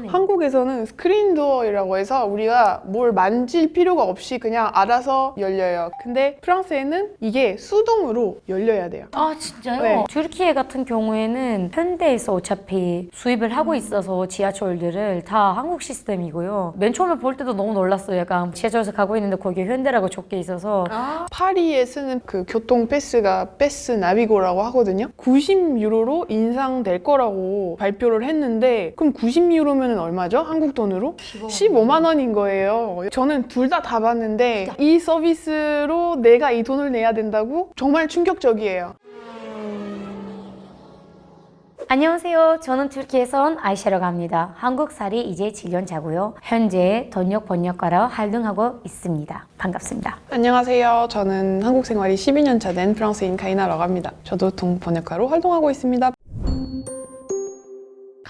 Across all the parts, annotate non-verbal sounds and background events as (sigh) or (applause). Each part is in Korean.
네. 한국에서는 스크린 도어이라고 해서 우리가 뭘 만질 필요가 없이 그냥 알아서 열려요. 근데 프랑스에는 이게 수동으로 열려야 돼요. 아 진짜요? 네. 튀르키예 같은 경우에는 현대에서 어차피 수입을 하고 있어서 지하철들을 다 한국 시스템이고요. 맨 처음에 볼 때도 너무 놀랐어요. 약간 지하철에서 가고 있는데 거기에 현대라고 적혀 있어서 파리에 쓰는 그 교통 패스가 패스 나비고라고 하거든요. 90유로로 인상될 거라고 발표를 했는데 그럼 90유로면 얼마죠? 한국 돈으로? 15만 원인 거예요. 저는 둘 다 다 봤는데 이 서비스로 내가 이 돈을 내야 된다고 정말 충격적이에요. 안녕하세요. 저는 튀르키예에서 온 아이샤라고 합니다. 한국 살이 이제 7년 차고요. 현재 번역 번역가로 활동하고 있습니다. 반갑습니다. 안녕하세요. 저는 한국 생활이 12년 차 된 프랑스인 카이나라고 합니다. 저도 동번역가로 활동하고 있습니다.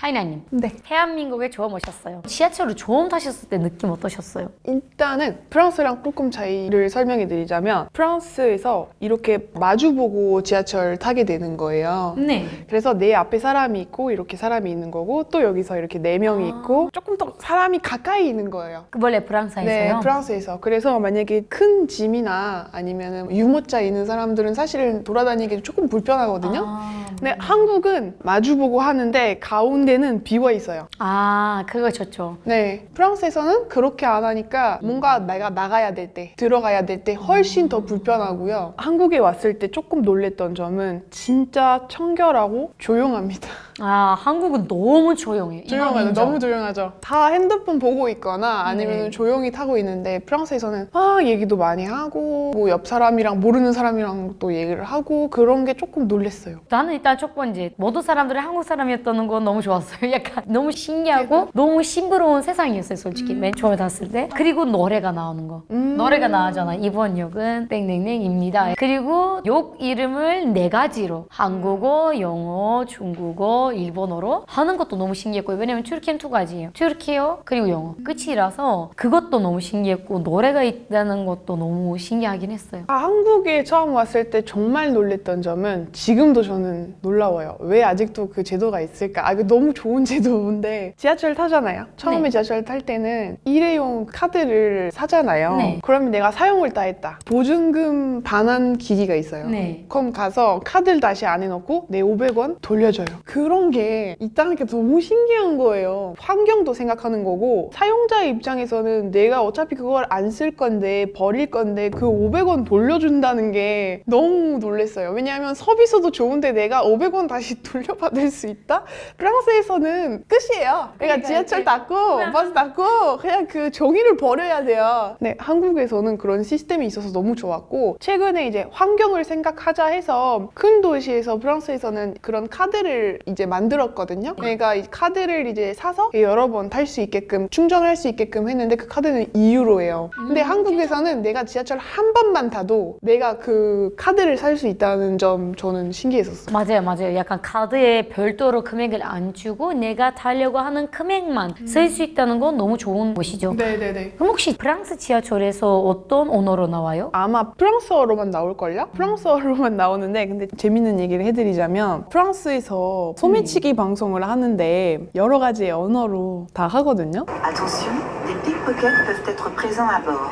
카이나님, 네. 대한민국에 처음 오셨어요. 지하철을 처음 타셨을 때 느낌 어떠셨어요? 일단은 프랑스랑 조금 차이를 설명해 드리자면 프랑스에서 이렇게 마주보고 지하철 타게 되는 거예요. 네. 그래서 내 앞에 사람이 있고 이렇게 사람이 있는 거고 또 여기서 이렇게 네 명이 아. 있고 조금 더 사람이 가까이 있는 거예요. 그 원래 네, 프랑스에서요? 프랑스에서. 그래서 만약에 큰 짐이나 아니면 유모차 있는 사람들은 사실은 돌아다니기 조금 불편하거든요. 아, 근데 한국은 마주보고 하는데 가운데 는 비어 있어요. 아, 그거 좋죠. 네, 프랑스에서는 그렇게 안 하니까 뭔가 내가 나가야 될 때, 들어가야 될 때 훨씬 더 불편하고요. 한국에 왔을 때 조금 놀랬던 점은 진짜 청결하고 조용합니다. 아, 한국은 너무 조용해요. 이건 조용하죠. 너무 조용하죠. 다 핸드폰 보고 있거나 아니면 네. 조용히 타고 있는데 프랑스에서는 막 얘기도 많이 하고 뭐 옆 사람이랑 모르는 사람이랑 또 얘기를 하고 그런 게 조금 놀랬어요. 나는 일단 첫 번째 모든 사람들이 한국 사람이었다는 건 너무 좋았어요. (laughs) 약간 너무 신기하고 너무 싱그러운 세상이었어요, 솔직히 맨 처음에 봤을 때. 그리고 노래가 나오는 거. 음. 노래가 나오잖아. 이번 역은 땡땡땡입니다. 그리고 욕 이름을 네 가지로 한국어, 영어, 중국어, 일본어로 하는 것도 너무 신기했고요. 왜냐면 튀르키예는 두 가지예요. 튀르키어 그리고 영어 끝이라서 그것도 너무 신기했고 노래가 있다는 것도 너무 신기하긴 했어요. 아, 한국에 처음 왔을 때 정말 놀랬던 점은 지금도 저는 놀라워요. 왜 아직도 그 제도가 있을까? 아, 이거 너무 좋은 (laughs) 제도인데 지하철 타잖아요. 처음에 네. 지하철 탈 때는 일회용 카드를 사잖아요. 네. 그러면 내가 사용을 다 했다. 보증금 반환 기기가 있어요. 네. 그럼 가서 카드를 다시 안에 넣고 내 500원 돌려줘요. 그런 게 있다는 게 너무 신기한 거예요. 환경도 생각하는 거고 사용자의 입장에서는 내가 어차피 그걸 안 쓸 건데 버릴 건데 그 500원 돌려준다는 게 너무 놀랬어요. 왜냐하면 서비스도 좋은데 내가 500원 다시 (laughs) 돌려받을 수 있다? 프랑스에서는 끝이에요. 그러니까 그러니까 지하철 닫고 버스 닫고 그냥 그 종이를 버려야 돼요. 네, 한국에서는 그런 시스템이 있어서 너무 좋았고 최근에 이제 환경을 생각하자 해서 큰 도시에서 프랑스에서는 그런 카드를 이제 만들었거든요. 그러니까 이 카드를 이제 사서 여러 번 탈 수 있게끔 충전할 수 있게끔 했는데 그 카드는 2유로예요. 근데 음, 한국에서는 내가 지하철 한 번만 타도 내가 그 카드를 살 수 있다는 점 저는 신기했었어요. 맞아요, 맞아요. 약간 카드에 별도로 금액을 안 주고 내가 타려고 하는 금액만 쓸 수 있다는 건 너무 좋은 것이죠. 네네네. 그럼 혹시 프랑스 지하철에서 어떤 언어로 나와요? 아마 프랑스어로만 나올걸요? 프랑스어로만 나오는데 근데 재밌는 얘기를 해드리자면 프랑스에서 소매 치기 방송을 하는데 여러 가지 언어로 다 하거든요. Attention, des pickpockets peuvent être présents à bord.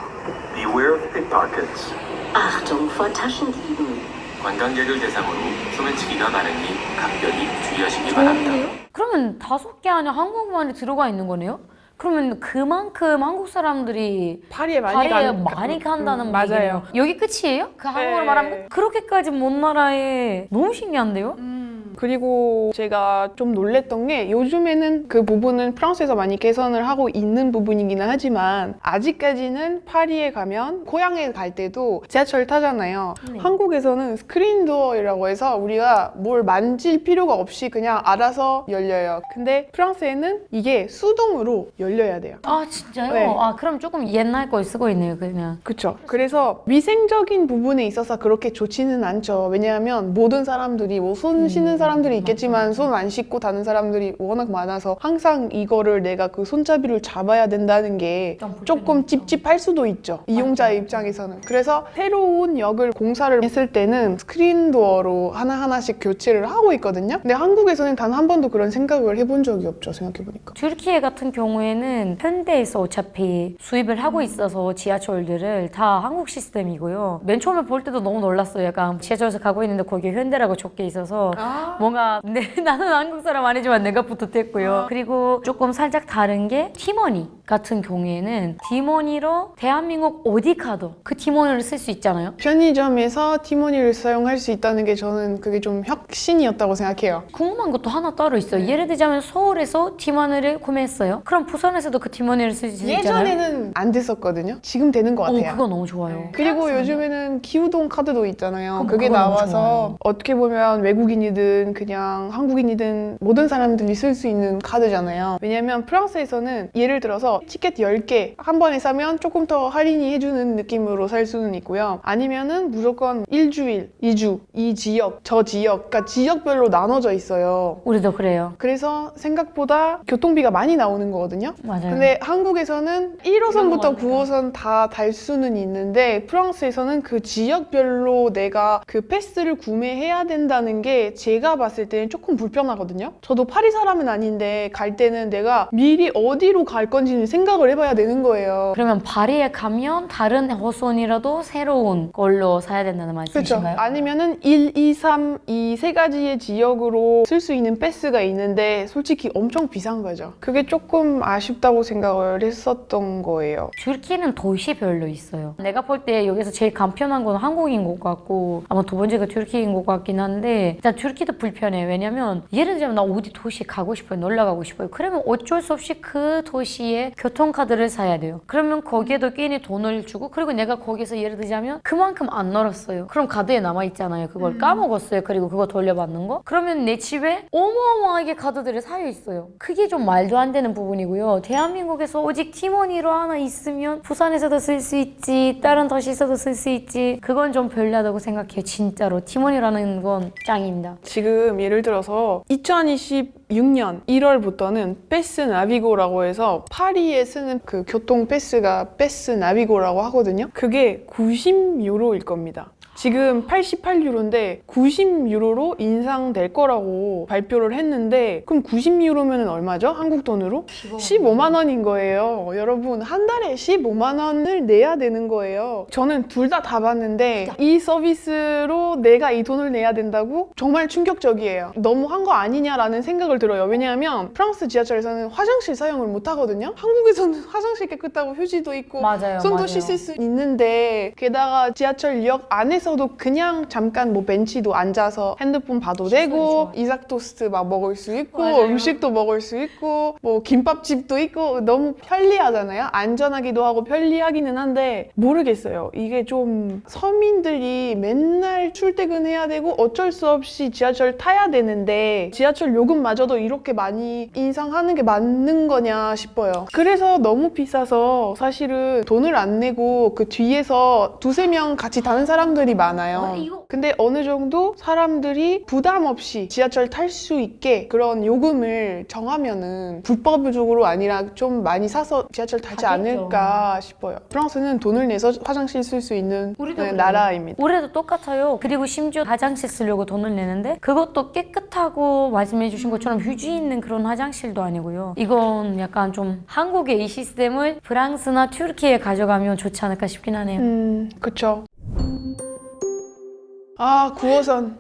Beware of pickpockets. Achtung vor Taschendieben. 관광객을 대상으로 소매치기가 많으니 각별히 주의하시기 바랍니다. 그러면 다섯 개 안에 한국말이 들어가 있는 거네요? 그러면 그만큼 한국 사람들이 파리에 많이 파리에 가는- 많이 간다는 음. 맞아요. 여기 끝이에요? 그 한국어로 네. 말하면 그렇게까지 먼 나라에 너무 신기한데요? 그리고 제가 좀 놀랬던 게 요즘에는 그 부분은 프랑스에서 많이 개선을 하고 있는 부분이기는 하지만 아직까지는 파리에 가면 고향에 갈 때도 지하철 타잖아요. 네. 한국에서는 스크린 도어이라고 해서 우리가 뭘 만질 필요가 없이 그냥 알아서 열려요. 근데 프랑스에는 이게 수동으로 열려야 돼요. 아 진짜요? 네. 아 그럼 조금 옛날 걸 쓰고 있네요 그냥. 그쵸. 그래서 위생적인 부분에 있어서 그렇게 좋지는 않죠. 왜냐하면 모든 사람들이 뭐 손 씻는 사람 사람들이 있겠지만 손 안 씻고 다는 사람들이 워낙 많아서 항상 이거를 내가 그 손잡이를 잡아야 된다는 게. 조금 찝찝할 수도 있죠. 이용자의 입장에서는. 그래서 새로운 역을 공사를 했을 때는 스크린 도어로 하나하나씩 교체를 하고 있거든요. 근데 한국에서는 단 한 번도 그런 생각을 해본 적이 없죠. 생각해보니까. 튀르키예 같은 경우에는 현대에서 어차피 수입을 하고 있어서 지하철들을 다 한국 시스템이고요. 맨 처음에 볼 때도 너무 놀랐어요. 약간 지하철에서 가고 있는데 거기에 현대라고 적혀 있어서 뭔가 네, (laughs) 나는 한국 사람 아니지만 내가 붙었댔고요. 그리고 조금 살짝 다른 게 티머니 같은 경우에는 티머니로 대한민국 어디 가도 그 티머니를 쓸 수 있잖아요. 편의점에서 티모니를 사용할 수 있다는 게 저는 그게 좀 혁신이었다고 생각해요. 궁금한 것도 하나 따로 있어요. 예를 들자면 서울에서 티머니를 구매했어요. 그럼 부산에서도 그 티머니를 쓸 수 있잖아요. 예전에는 안 됐었거든요. 지금 되는 것 어, 같아요. 그거 너무 좋아요. 그리고 요즘에는 기후동 카드도 있잖아요. 그럼 그게 그거 너무 나와서 좋아요. 어떻게 보면 외국인이든 그냥 한국인이든 모든 사람들이 쓸 수 있는 카드잖아요. 왜냐면 프랑스에서는 예를 들어서 티켓 10개 한 번에 사면 조금 더 할인이 해주는 느낌으로 살 수는 있고요. 아니면은 무조건 일주일, 2주, 이 지역, 저 지역, 그러니까 지역별로 나눠져 있어요. 우리도 그래요. 그래서 생각보다 교통비가 많이 나오는 거거든요. 맞아요. 근데 한국에서는 네. 그런 1호선부터 거 9호선 다 달 수는 있는데 프랑스에서는 그 지역별로 내가 그 패스를 구매해야 된다는 게 제가 봤을 때는 조금 불편하거든요. 저도 파리 사람은 아닌데 갈 때는 내가 미리 어디로 갈 건지는 생각을 해봐야 되는 거예요. 그러면 파리에 가면 다른 호선이라도 새로운 걸로 사야 된다는 그렇죠. 말씀이신가요? 아니면은 1, 2, 3 이 세 가지의 지역으로 쓸 수 있는 패스가 있는데 솔직히 엄청 비싼 거죠. 그게 조금 아쉽다고 생각을 했었던 거예요. 튀르키예는 도시별로 있어요. 내가 볼 때 여기서 제일 간편한 건 한국인 것 같고 아마 두 번째가 튀르키예인 것 같긴 한데 일단 튀르키도 불편해. 왜냐면 예를 들자면 나 어디 도시 가고 싶어요. 놀러 가고 싶어요. 그러면 어쩔 수 없이 그 도시에 교통카드를 사야 돼요. 그러면 거기에도 괜히 돈을 주고 그리고 내가 거기서 예를 들자면 그만큼 안 놀았어요. 그럼 카드에 남아 있잖아요. 그걸 까먹었어요. 그리고 그거 돌려받는 거. 그러면 내 집에 어마어마하게 카드들이 쌓여 있어요. 그게 좀 말도 안 되는 부분이고요. 대한민국에서 오직 티머니로 하나 있으면 부산에서도 쓸 수 있지, 다른 도시에서도 쓸 수 있지. 그건 좀 별로다고 생각해요. 진짜로 티머니라는 건 짱입니다. 지금 예를 들어서 2026년 1월부터는 패스 나비고라고 해서 파리 에 쓰는 그 교통 패스가 패스 나비고라고 하거든요. 그게 90유로일 겁니다. 지금 88유로인데 90유로로 인상될 거라고 발표를 했는데 그럼 90유로면 얼마죠? 한국 돈으로? 15만 원인 거예요. 여러분 한 달에 15만 원을 내야 되는 거예요. 저는 둘다다 봤는데 이 서비스로 내가 이 돈을 내야 된다고 정말 충격적이에요. 너무 한 거 아니냐라는 생각을 들어요. 왜냐하면 프랑스 지하철에서는 화장실 사용을 못 하거든요. 한국에서는 (laughs) 화장실 깨끗하고 휴지도 있고 맞아요, 손도 맞아요. 씻을 수 있는데 게다가 지하철역 안에 서도 그냥 잠깐 뭐 벤치도 앉아서 핸드폰 봐도 되고. 이삭 토스트 막 먹을 수 있고 맞아요. 음식도 먹을 수 있고 뭐 김밥집도 있고 너무 편리하잖아요. 안전하기도 하고 편리하기는 한데 모르겠어요. 이게 좀 서민들이 맨날 출퇴근해야 되고 어쩔 수 없이 지하철 타야 되는데 지하철 요금마저도 이렇게 많이 인상하는 게 맞는 거냐 싶어요. 그래서 너무 비싸서 사실은 돈을 안 내고 그 뒤에서 두세 명 같이 타는 사람들이 많아요. 아, 이거- 근데 어느 정도 사람들이 부담 없이 지하철 탈 수 있게 그런 요금을 정하면은 불법적으로 아니라 좀 많이 사서 지하철 타지 하겠죠. 않을까 싶어요. 프랑스는 돈을 내서 화장실 쓸 수 있는 우리도 네, 그래요. 나라입니다. 올해도 똑같아요. 그리고 심지어 화장실 쓰려고 돈을 내는데 그것도 깨끗하고 말씀해주신 것처럼 휴지 있는 그런 화장실도 아니고요. 이건 약간 좀 한국의 이 시스템을 프랑스나 튀르키예에 가져가면 좋지 않을까 싶긴 하네요. 음, 그쵸. 아, 9호선.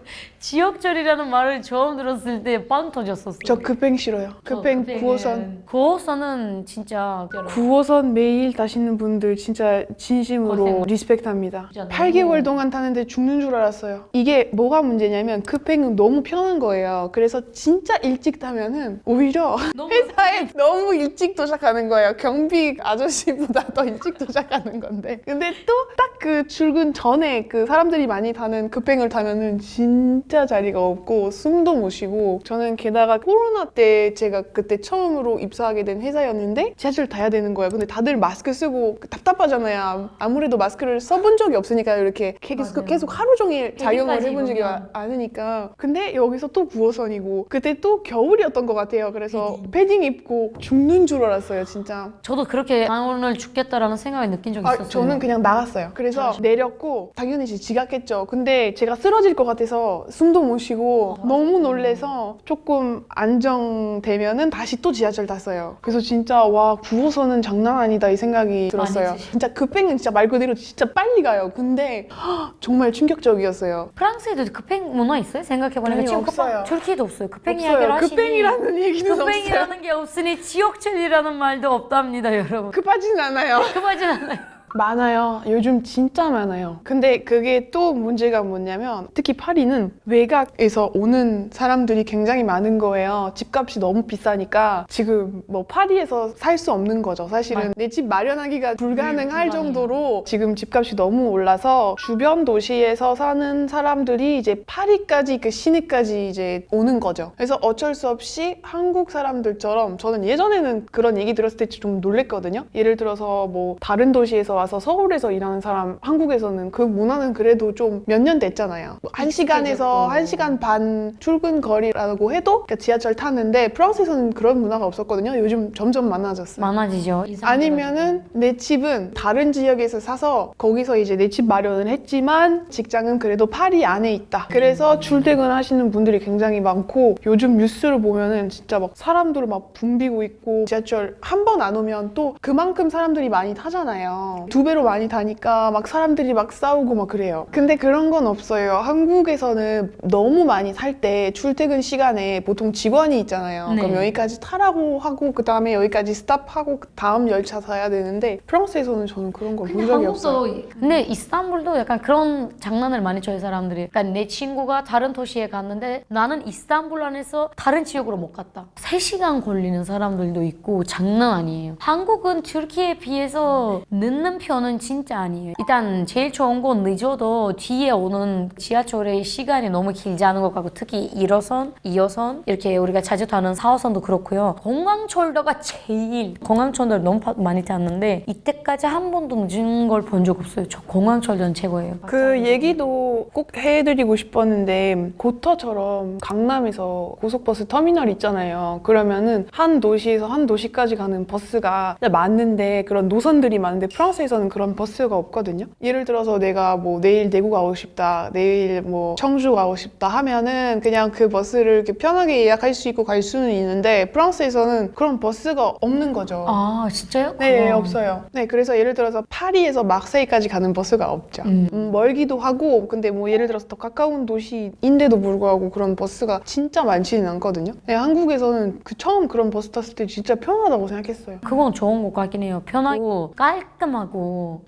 지역절이라는 말을 처음 들었을 때 빵 터졌었어요. 저 급행 싫어요. 급행 9호선. 9호선은 진짜 9호선 매일 타시는 분들 진짜 진심으로 고생. 리스펙합니다. 진짜 너무- 8개월 동안 타는데 죽는 줄 알았어요. 이게 뭐가 문제냐면 급행은 너무 편한 거예요. 그래서 진짜 일찍 타면은 오히려 너무 회사에 너무 일찍 도착하는 거예요. 경비 아저씨보다 더 일찍 도착하는 건데. 근데 또 딱 그 출근 전에 그 사람들이 많이 타는 급행을 타면은 진짜 자리가 없고 숨도 못 쉬고 저는 게다가 코로나 때 제가 그때 처음으로 입사하게 된 회사였는데 지하철 타야 되는 거예요. 근데 다들 마스크 쓰고 답답하잖아요. 아무래도 마스크를 써본 적이 없으니까 이렇게 계속, 맞아요. 계속 하루 종일 작용을 해본 적이 입으면. 않으니까 근데 여기서 또 9호선이고 그때 또 겨울이었던 것 같아요. 그래서 패딩. 입고 죽는 줄 알았어요, 진짜. 저도 그렇게 아, 오늘 죽겠다라는 생각을 느낀 적이 아, 있었어요. 저는 그냥 나갔어요. 그래서 내렸고 당연히 지각했죠. 근데 제가 쓰러질 것 같아서 숨도 못 쉬고 너무 놀래서 조금 안정되면은 다시 또 지하철 탔어요. 그래서 진짜 와 9호선은 장난 아니다 이 생각이 들었어요. 드시죠. 진짜 급행은 진짜 말 그대로 진짜 빨리 가요. 근데 헉, 정말 충격적이었어요. 프랑스에도 급행 문화 있어요? 생각해보니까 아니, 지금 없어요. 튀르키도 없어요. 급행 없어요. 이야기를 하시니 급행이라는 얘기는 없어요. 급행이라는 게 없으니 지옥철이라는 말도 없답니다, 여러분. 급하진 않아요. 급하진 않아요. 많아요. 요즘 진짜 많아요. 근데 그게 또 문제가 뭐냐면 특히 파리는 외곽에서 오는 사람들이 굉장히 많은 거예요. 집값이 너무 비싸니까 지금 뭐 파리에서 살 수 없는 거죠. 사실은 맞- 내집 마련하기가 불가능할 불가능해요. 정도로 지금 집값이 너무 올라서 주변 도시에서 사는 사람들이 이제 파리까지 그 시내까지 이제 오는 거죠. 그래서 어쩔 수 없이 한국 사람들처럼 저는 예전에는 그런 얘기 들었을 때 좀 놀랬거든요. 예를 들어서 뭐 다른 도시에서 와서 서울에서 일하는 사람 한국에서는 그 문화는 그래도 좀 몇 년 됐잖아요. 뭐 한 시간에서 한 시간 반 출근 거리라고 해도 그러니까 지하철 타는데 프랑스에서는 그런 문화가 없었거든요. 요즘 점점 많아졌어요. 많아지죠. 아니면은 내 집은 다른 지역에서 사서 거기서 이제 내 집 마련을 했지만 직장은 그래도 파리 안에 있다. 그래서 출퇴근 하시는 분들이 굉장히 많고 요즘 뉴스를 보면은 진짜 막 사람들 막 붐비고 있고 지하철 한 번 안 오면 또 그만큼 사람들이 많이 타잖아요. 두 배로 많이 타니까 막 사람들이 막 싸우고 막 그래요. 근데 그런 건 없어요. 한국에서는 너무 많이 살 때 출퇴근 시간에 보통 직원이 있잖아요. 네. 그럼 여기까지 타라고 하고 그 다음에 여기까지 스탑하고 그 다음 열차 타야 되는데 프랑스에서는 저는 그런 걸 본 적이 없어요. 근데 이스탄불도 약간 그런 장난을 많이 쳐요 사람들이. 그러니까 내 친구가 다른 도시에 갔는데 나는 이스탄불 안에서 다른 지역으로 못 갔다. 3시간 걸리는 사람들도 있고 장난 아니에요. 한국은 튀르키에 비해서 늦는 편은 진짜 아니에요. 일단 제일 좋은 건 늦어도 뒤에 오는 지하철의 시간이 너무 길지 않은 것 같고 특히 1호선, 2호선 이렇게 우리가 자주 타는 4호선도 그렇고요. 공항철도가 제일 공항철도를 너무 파- 많이 탔는데 이때까지 한 번도 늦은 걸 본 적 없어요. 저 공항철도는 최고예요. 그 얘기도 꼭 해드리고 싶었는데 고터처럼 강남에서 고속버스 터미널 있잖아요. 그러면은 한 도시에서 한 도시까지 가는 버스가 많은데 그런 노선들이 많은데 프랑스에서 는 그런 버스가 없거든요. 예를 들어서 내가 뭐 내일 대구 가고 싶다, 내일 뭐 청주 가고 싶다 하면은 그냥 그 버스를 이렇게 편하게 예약할 수 있고 갈 수는 있는데 프랑스에서는 그런 버스가 없는 거죠. 아 진짜요? 네, 그거. 없어요. 네, 그래서 예를 들어서 파리에서 막세이까지 가는 버스가 없죠. 음. 음, 멀기도 하고, 근데 뭐 예를 들어서 더 가까운 도시인데도 불구하고 그런 버스가 진짜 많지는 않거든요. 네, 한국에서는 그 처음 그런 버스 탔을 때 진짜 편하다고 생각했어요. 그건 좋은 것 같긴 해요. 편하고 깔끔하고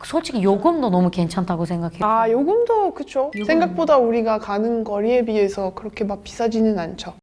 솔직히 요금도 너무 괜찮다고 생각해요. 아, 요금도 그쵸. 요금은- 생각보다 우리가 가는 거리에 비해서 그렇게 막 비싸지는 않죠.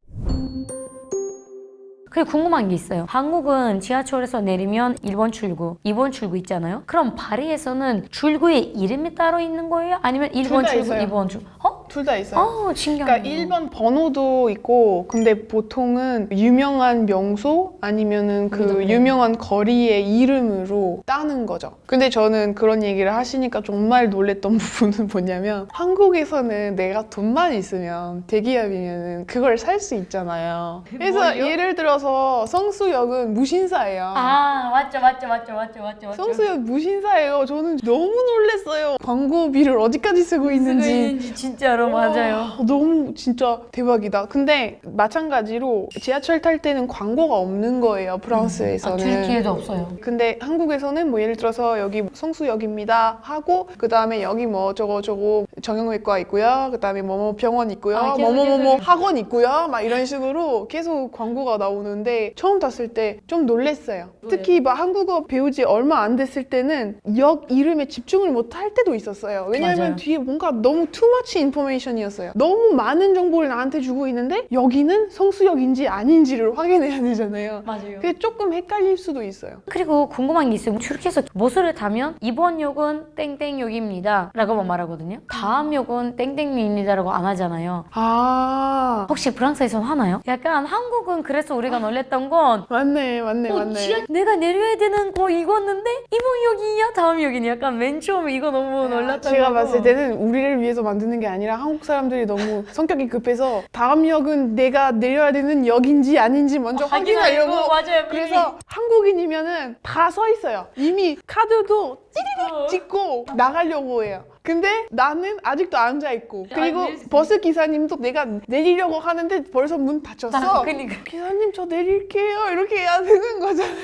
그리고 궁금한 게 있어요. 한국은 지하철에서 내리면 1번 출구, 2번 출구 있잖아요. 그럼 파리에서는 출구에 이름이 따로 있는 거예요? 아니면 1번 다 출구, 있어요. 2번 출구? 어? 둘 다 있어요. 어. 그러니까 1번 번호도 있고 근데 보통은 유명한 명소 아니면은 그 그죠, 네. 유명한 거리의 이름으로 따는 거죠. 근데 저는 그런 얘기를 하시니까 정말 놀랬던 (laughs) 부분은 뭐냐면 한국에서는 내가 돈만 있으면 대기업이면은 그걸 살 수 있잖아요. 그래서 뭘요? 예를 들어서 성수역은 무신사예요. 아, 맞죠, 맞죠, 맞죠, 맞죠, 맞죠. 맞죠. 성수역 무신사예요. 저는 너무 놀랬어요. 광고비를 어디까지 쓰고 쓰고 있는지. 있는지 진짜로 맞아요. 와, 너무 진짜 대박이다. 근데 마찬가지로 지하철 탈 때는 광고가 없는 거예요. 아, 프랑스에서는. 튀르키예도 없어요. 근데 한국에서는 뭐 예를 들어서 여기 성수역입니다 하고 그 다음에 여기 뭐 저거 저거 정형외과 있고요. 그 다음에 뭐뭐 병원 있고요. 아, 계속, 뭐뭐뭐뭐 계속. 학원 있고요. 막 이런 식으로 계속 광고가 나오는데 처음 탔을 때 좀 놀랬어요. 특히 막 한국어 배우지 얼마 안 됐을 때는 역 이름에 집중을 못 할 때도 있었어요. 왜냐하면 맞아요. 뒤에 뭔가 너무 too much information 인포메이션이 었어요. 너무 많은 정보를 나한테 주고 있는데 여기는 성수역인지 아닌지를 확인해야 되잖아요. 맞아요. 그게 조금 헷갈릴 수도 있어요. 그리고 궁금한 게 있어요. 출국해서 버스를 타면 이번 역은 땡땡역입니다. 라고만 말하거든요. 다음 역은 땡땡역입니다. 라고 안 하잖아요. 아 혹시 프랑스에서는 하나요? 약간 한국은 그래서 우리가 놀랬던 건 맞네 맞네 어, 맞네. 지하- 내가 내려야 되는 거 이거였는데 이번 역이냐 다음 역이냐 약간 맨 처음에 이거 너무 놀랐던 제가. 봤을 때는 우리를 위해서 만드는 게 아니라 한국 사람들이 너무 성격이 급해서 다음 역은 내가 내려야 되는 역인지 아닌지 먼저 확인하려고 어, 맞아요. 그래서 한국인이면은 다 서 있어요. 이미 카드도 찌리릭 찍고 나가려고 해요. 근데 나는 아직도 앉아 있고 그리고 앉을 수 버스 기사님도 내가 내리려고 하는데 벌써 문 닫혔어. 그러니까. 기사님 저 내릴게요 이렇게 해야 되는 거잖아요.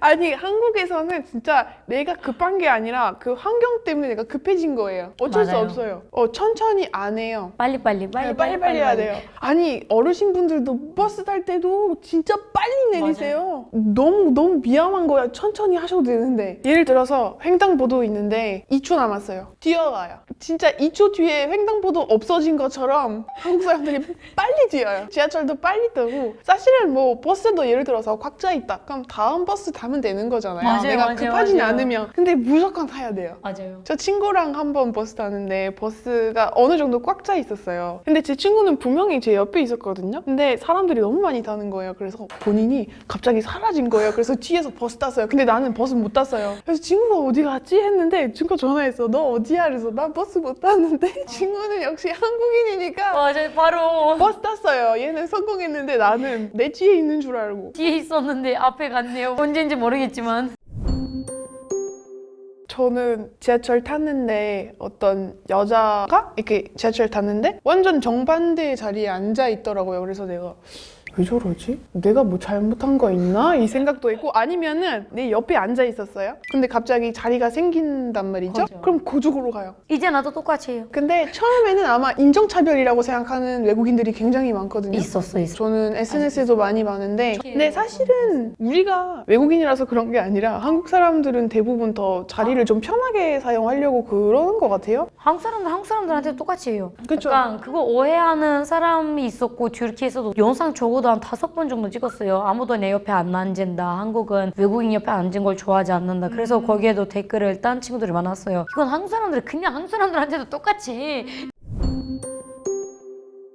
아니 한국에서는 진짜 내가 급한 게 아니라 그 환경 때문에 내가 급해진 거예요. 어쩔 수 맞아요. 없어요. 어 천천히 안 해요. 빨리 빨리 빨리 네, 빨리 빨리 해야 돼요. 아니 어르신 분들도 버스 탈 때도 진짜 빨리 내리세요. 너무 너무 미안한 거야. 천천히 하셔도 되는데 예를 들어서 횡단보도 있는데 2초 남았어요. 뛰어가요. 진짜 2초 뒤에 횡단보도 없어진 것처럼 한국 사람들이 (laughs) 빨리 뛰어요. 지하철도 빨리 뜨고 사실은 뭐 버스도 예를 들어서 꽉 차 있다. 그럼 다음 버스 타면 되는 거잖아요. 맞아요, 내가 맞아요, 급하진 맞아요. 않으면. 근데 무조건 타야 돼요. 맞아요. 저 친구랑 한 번 버스 타는데 버스가 어느 정도 꽉 차 있었어요. 근데 제 친구는 분명히 제 옆에 있었거든요. 근데 사람들이 너무 많이 타는 거예요. 그래서 본인이 갑자기 사라진 거예요. 그래서 뒤에서 버스 탔어요. 근데 나는 버스 못 탔어요. 그래서 친구가 어디 갔지 했는데 친구가 전화했어. 너 어디야? 그래서 나 버스 못 탔는데 (laughs) 친구는 역시 한국인이니까 맞아요. 바로 버스 탔어요. 얘는 성공했는데 나는 내 뒤에 있는 줄 알고. 뒤에 있었는데 앞에 갔네요. 언제인지 모르겠지만. 저는 지하철 탔는데 어떤 여자가 이렇게 지하철 탔는데 완전 정반대 자리에 앉아 있더라고요. 그래서 내가 왜 저러지? 내가 뭐 잘못한 거 있나? 이 생각도 있고 아니면은 내 옆에 앉아 있었어요. 근데 갑자기 자리가 생긴단 말이죠. 그죠. 그럼 그쪽으로 가요. 이제 나도 똑같이 해요. 근데 처음에는 아마 인종차별이라고 생각하는 외국인들이 굉장히 많거든요. 있었어 있어. 저는 SNS에도 많이 많은데 근데 사실은 우리가 외국인이라서 그런 게 아니라 한국 사람들은 대부분 더 자리를 좀 편하게 사용하려고 그러는 것 같아요. 한국 사람들 한국 사람들한테 똑같이 해요. 그쵸. 약간 그거 오해하는 사람이 있었고 튀르키에서도 영상 적어도 한 다섯 번 정도 찍었어요. 아무도 내 옆에 안 앉는다. 한국은 외국인 옆에 앉은 걸 좋아하지 않는다. 그래서 거기에도 댓글을 딴 친구들이 많았어요. 이건 한국 사람들 그냥 한국 사람들한테도 똑같이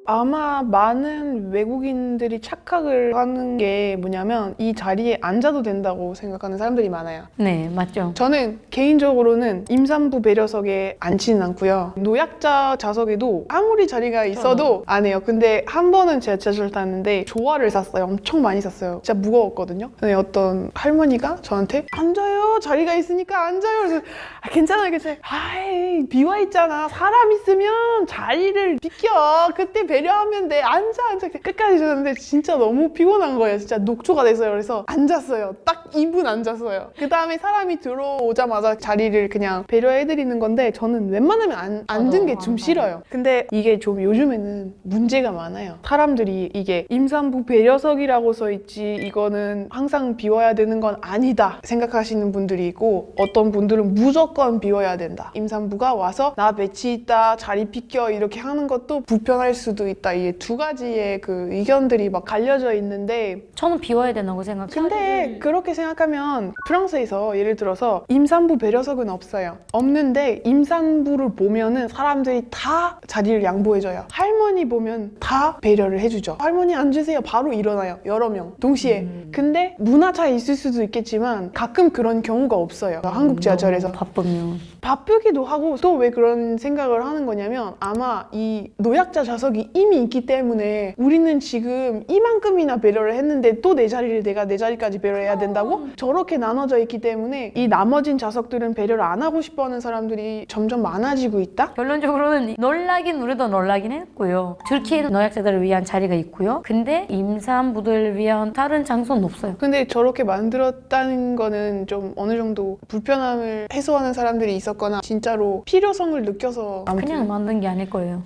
아마 많은 외국인들이 착각을 하는 게 뭐냐면 이 자리에 앉아도 된다고 생각하는 사람들이 많아요. 네 맞죠. 저는 개인적으로는 임산부 배려석에 앉지는 않고요. 노약자 좌석에도 아무리 자리가 있어도 안 해요. 근데 한 번은 제가 지하철 탔는데 조화를 샀어요. 엄청 많이 샀어요. 진짜 무거웠거든요. 근데 어떤 할머니가 저한테 앉아요. 자리가 있으니까 앉아요. 그래서 아, 괜찮아요. 괜찮아요. 아이 비와 있잖아. 사람 있으면 자리를 비켜. 그때 배려하면 돼. 앉아 앉아. 끝까지 줬는데 진짜 너무 피곤한 거예요. 진짜 녹초가 됐어요. 그래서 앉았어요. 딱 2분 앉았어요. 그 다음에 사람이 들어오자마자 자리를 그냥 배려해드리는 건데 저는 웬만하면 안, 앉은 게 좀 싫어요. 근데 이게 좀 요즘에는 문제가 많아요. 사람들이 이게 임산부 배려석이라고 써 있지 이거는 항상 비워야 되는 건 아니다 생각하시는 분들이 있고 어떤 분들은 무조건 비워야 된다. 임산부가 와서 나 배치 있다 자리 비켜 이렇게 하는 것도 불편할 수도 있다. 이게 두 가지의 그 의견들이 막 갈려져 있는데 저는 비워야 된다고 생각해요. 근데 그렇게 생각하면 프랑스에서 예를 들어서 임산부 배려석은 없어요. 없는데 임산부를 보면은 사람들이 다 자리를 양보해줘요. 할머니 보면 다 배려를 해주죠. 할머니 앉으세요. 바로 일어나요. 여러 명 동시에. 근데 문화 차이 있을 수도 있겠지만 가끔 그런 경우가 없어요. 한국 지하철에서. 바쁘면 바쁘기도 하고 또 왜 그런 생각을 하는 거냐면 아마 이 노약자 좌석이 이미 있기 때문에 우리는 지금 이만큼이나 배려를 했는데 또 내 자리를 내가 내 자리까지 배려해야 된다고 저렇게 나눠져 있기 때문에 이 나머진 좌석들은 배려를 안 하고 싶어 하는 사람들이 점점 많아지고 있다. 결론적으로는 놀라긴 우리도 놀라긴 했고요. 튀르키예 노약자들을 위한 자리가 있고요. 근데 임산부들을 위한 다른 장소는 없어요. 근데 저렇게 만들었다는 거는 좀 어느 정도 불편함을 해소하는 사람들이 있었거나 진짜로 필요성을 느껴서 아무튼 그냥 만든 게 아닐 거예요.